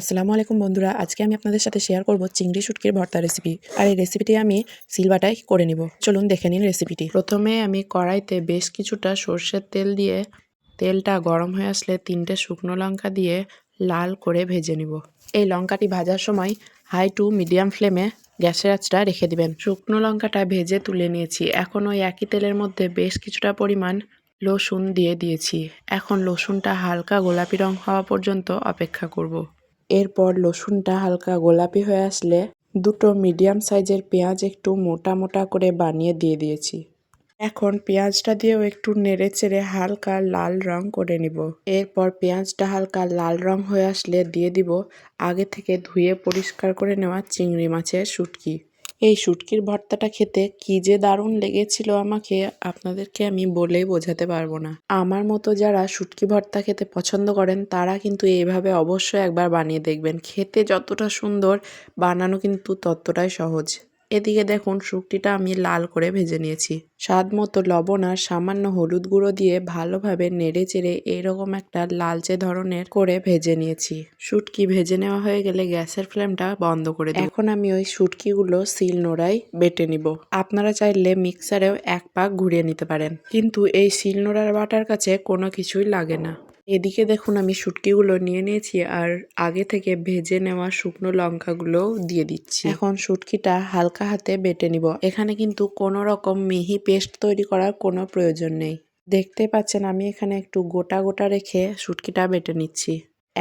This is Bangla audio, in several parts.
আসসালামু আলাইকুম বন্ধুরা, আজকে আমি আপনাদের সাথে শেয়ার করব চিংড়ি শুটকির ভর্তা রেসিপি আর এই রেসিপিটি আমি সিলবাটায় করে নিব। চলুন দেখে নিন রেসিপিটি প্রথমে আমি কড়াইতে বেশ কিছুটা সর্ষের তেল দিয়ে তেলটা গরম হয়ে আসলে তিনটে শুকনো লঙ্কা দিয়ে লাল করে ভেজে নিব। এই লঙ্কাটি ভাজার সময় হাই টু মিডিয়াম ফ্লেমে গ্যাসের আঁচটা রেখে দিবেন। শুকনো লঙ্কাটা ভেজে তুলে নিয়েছি। এখন ওই একই তেলের মধ্যে বেশ কিছুটা পরিমাণ রসুন দিয়ে দিয়েছি। এখন রসুনটা হালকা গোলাপি রং হওয়া পর্যন্ত অপেক্ষা করব। এরপর লসুনটা হালকা গোলাপি হয়ে আসলে দুটো মিডিয়াম সাইজের পেঁয়াজ একটু মোটা মোটা করে বানিয়ে দিয়ে দিয়েছি। এখন পেঁয়াজটা দিয়েও একটু নেড়ে চেড়ে হালকা লাল রং করে নিব। এরপর পেঁয়াজটা হালকা লাল রং হয়ে আসলে দিয়ে দিব। আগে থেকে ধুয়ে পরিষ্কার করে নেওয়া চিংড়ি মাছের শুটকি। এই শুটকির ভর্তাটা খেতে কি যে দারুণ লেগেছিল আমাকে, আপনাদেরকে আমি বলেই বোঝাতে পারব না। আমার মতো যারা শুটকি ভর্তা খেতে পছন্দ করেন, তারা কিন্তু এইভাবে অবশ্যই একবার বানিয়ে দেখবেন। খেতে যতটা সুন্দর, বানানো কিন্তু ততটাই সহজ। এদিকে দেখুন শুটকিটা আমি লাল করে ভেজে নিয়েছি। স্বাদ মতো লবণ আর সামান্য হলুদ গুঁড়ো দিয়ে ভালোভাবে নেড়ে চেড়ে এরকম একটা লালচে ধরনের করে ভেজে নিয়েছি। শুটকি ভেজে নেওয়া হয়ে গেলে গ্যাসের ফ্লেমটা বন্ধ করে এখন আমি ওই শুটকিগুলো সিল নোড়ায় বেটে নিব। আপনারা চাইলে মিক্সারেও এক পাক ঘুরিয়ে নিতে পারেন। কিন্তু এই সিল নোড়ার বাটার কাছে কোনো কিছুই লাগে না। এদিকে দেখুন আমি শুটকিগুলো নিয়ে নিয়েছি আর আগে থেকে ভেজে নেওয়া শুকনো লঙ্কাগুলো দিয়ে দিচ্ছি। এখন শুটকিটা হালকা হাতে বেটে নিব। এখানে কিন্তু কোনো রকম মিহি পেস্ট তৈরি করার কোনো প্রয়োজন নেই। দেখতে পাচ্ছেন আমি এখানে একটু গোটা গোটা রেখে শুটকিটা বেটে নিচ্ছি।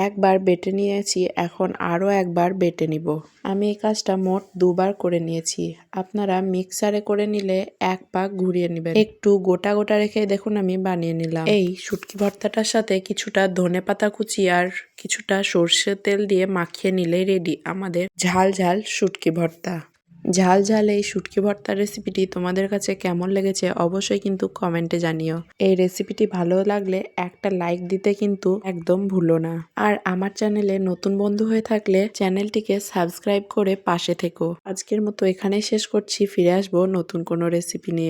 একবার বেটে নিয়েছি, এখন আরও একবার বেটে নিব। আমি এই কাজটা মোট দুবার করে নিয়েছি। আপনারা মিক্সারে করে নিলে এক পাক ঘুরিয়ে নেবেন। একটু গোটা গোটা রেখে দেখুন আমি বানিয়ে নিলাম। এই শুটকি ভর্তাটার সাথে কিছুটা ধনে পাতা কুচি আর কিছুটা সর্ষের তেল দিয়ে মাখিয়ে নিলে রেডি আমাদের ঝাল ঝাল শুটকি ভর্তা। ঝাল ঝাল এই শুটকি ভর্তার রেসিপিটি তোমাদের কাছে কেমন লেগেছে অবশ্যই কিন্তু কমেন্টে জানিও। এই রেসিপিটি ভালো লাগলে একটা লাইক দিতে কিন্তু একদম ভুলো না। আর আমার চ্যানেলে নতুন বন্ধু হয়ে থাকলে চ্যানেলটিকে সাবস্ক্রাইব করে পাশে থেকো। আজকের মতো এখানেই শেষ করছি, ফিরে আসব নতুন কোনো রেসিপি নিয়ে।